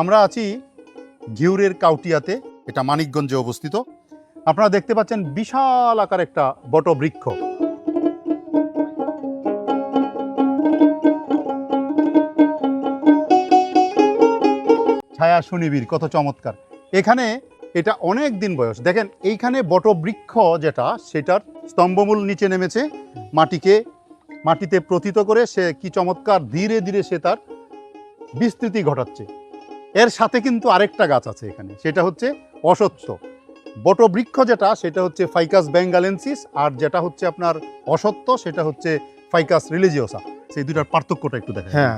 আমরা আছি ঘিউরের কাউটিয়াতে, এটা মানিকগঞ্জে অবস্থিত। আপনারা দেখতে পাচ্ছেন বিশাল আকার একটা বটবৃক্ষ। ছায়া সুনিবির কত চমৎকার। এখানে এটা অনেক দিন বয়স। দেখেন, এইখানে বটবৃক্ষ যেটা, সেটার স্তম্ভমূল নিচে নেমেছে। মাটিকে, মাটিতে প্রথিত করে সে কি চমৎকার, ধীরে ধীরে সে তার বিস্তৃতি ঘটাচ্ছে। এর সাথে কিন্তু আরেকটা গাছ আছে এখানে সেটা হচ্ছে অসত্য। বটবৃক্ষ যেটা সেটা হচ্ছে ফাইকাস বেঙ্গালেন্সিস আর যেটা হচ্ছে আপনার অসত্য সেটা হচ্ছে ফাইকাস রিলিজিওসা সেই দুটার পার্থক্যটা একটু দেখেন হ্যাঁ।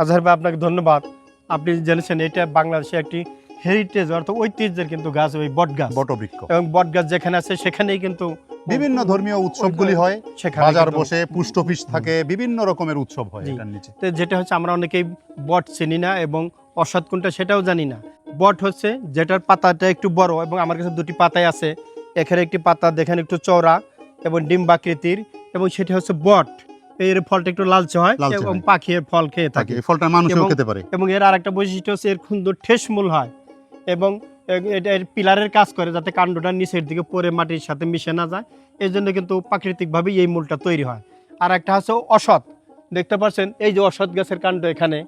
আজহার ভাই আপনাকে ধন্যবাদ। আপনি জেনেছেন এটা বাংলাদেশে একটি হেরিটেজ অর্থাৎ ঐতিহ্যের কিন্তু গাছ ওই বট গাছ বটবৃক্ষ। এবং বট গাছ যেখানে আছে সেখানেই কিন্তু বিভিন্ন ধর্মীয় উৎসবগুলি হয়। সেখানে বাজার বসে পুষ্ট অফিস থাকে বিভিন্ন রকমের উৎসব হয় এটার নিচে। তো যেটা হচ্ছে আমরা অনেকেই বট চিনি না এবং অসৎ কোনটা সেটাও জানি না। বট হচ্ছে যেটার পাতাটা একটু বড় এবং আমার কাছে দুটি পাতায় আছে এখানে একটি পাতা দেখেন একটু চওড়া এবং ডিম্বাকৃতির এবং সেটা হচ্ছে বট। এর ফলটা একটু লালচে হয় এবং পাখি এর ফল খেয়ে থাকে। ফলটা মানুষও খেতে পারে। এবং এর আরেকটা বৈশিষ্ট্য হচ্ছে এর সুন্দর ঠেসমূল হয় এবং এটা এর পিলারের কাজ করে যাতে কাণ্ডটা নিচের দিকে পরে মাটির সাথে মিশে না যায়। এই জন্য কিন্তু প্রাকৃতিকভাবেই এই মূলটা তৈরি হয়। আর একটা হচ্ছে অসৎ। দেখতে পাচ্ছেন এই যে অসৎ গাছের কাণ্ড এখানে।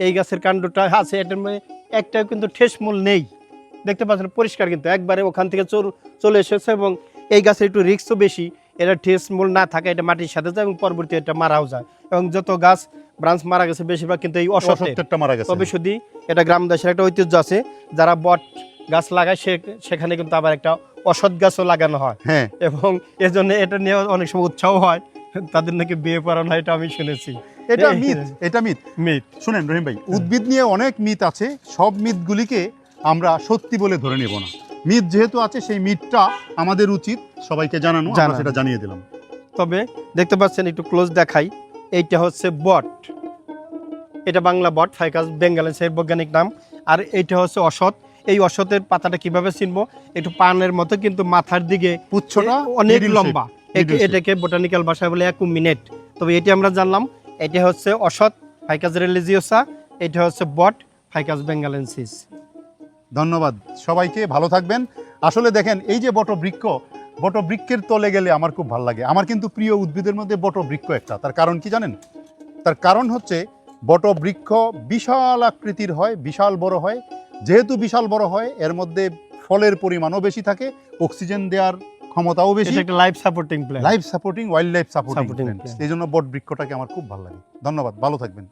এই গাছের কাণ্ডটা আছে এটার মধ্যে একটা কিন্তু ঠেসমূল নেই। দেখতে পাচ্ছেন পরিষ্কার কিন্তু। একবারে ওখান থেকে চল- চলে এসেছে এবং এই গাছের একটু রিক্সও বেশি। এটা ঠেসমূল না থাকে এটা মাটির সাথে যায় এবং পরবর্তী এটা মারাও যায়। এবং যত গাছ ব্রাঞ্চ মারা গেছে বেশিরভাগ কিন্তু এই অসৎ অসত্যটা মারা গেছে। তবে শুধু এটা গ্রাম দেশের একটা ঐতিহ্য আছে। যারা বট গাছ লাগায় সে সেখানে কিন্তু আবার একটা অসৎ গাছও লাগানো হয়। হ্যাঁ। এবং এজন্য এটা নিয়ে অনেক সময় উৎসাহ হয়। তাদের নাকি বিয়ে পড়ানো হয় এটা আমি শুনেছি। এটা মিথ এটা মিথ। মিট শুনেন রহিম ভাই উদ্ভিদ নিয়ে অনেক মিথ আছে সব মিথগুলিকে আমরা সত্যি বলে ধরে নেব না। মিথ যেহেতু আছে সেই মিথটা আমাদের উচিত সবাইকে জানানো আমরা সেটা জানিয়ে দিলাম। তবে দেখতে পাচ্ছেন একটু ক্লোজ দেখাই। এইটা হচ্ছে বট। এটা বাংলা বট ফাইকাস বেঙ্গালেন্সের বৈজ্ঞানিক নাম। আর এইটা হচ্ছে অসৎ। এই অসতের পাতাটা কীভাবে চিনবো একটু পানের মতো কিন্তু মাথার দিকে পুচ্ছটা অনেক লম্বা। একে-। এটাকে বোটানিক্যাল ভাষায় বলে অ্যাকুমিনেট তবে এটি আমরা জানলাম এটা হচ্ছে অসৎ ফাইকাস রেলিজিওসা, এটা হচ্ছে বট ফাইকাস বেঙ্গালেন্সিস। ধন্যবাদ সবাইকে, ভালো থাকবেন। আসলে দেখেন, এই যে বটবৃক্ষ, বটবৃক্ষের তলে গেলে আমার খুব ভালো লাগে। আমার কিন্তু প্রিয় উদ্ভিদের মধ্যে বটবৃক্ষ একটা। তার কারণ কি জানেন? তার কারণ হচ্ছে বটবৃক্ষ বিশাল আকৃতির হয়, বিশাল বড় হয়। যেহেতু বিশাল বড় হয়, এর মধ্যে ফলের পরিমাণও বেশি থাকে, অক্সিজেন দেওয়ার ক্ষমতাও বেশি। এটা একটা life supporting plan life supporting wild life supporting plan. এই জন্য বট বৃক্ষটাকে আমার খুব ভালো লাগে। ধন্যবাদ ভালো থাকবেন।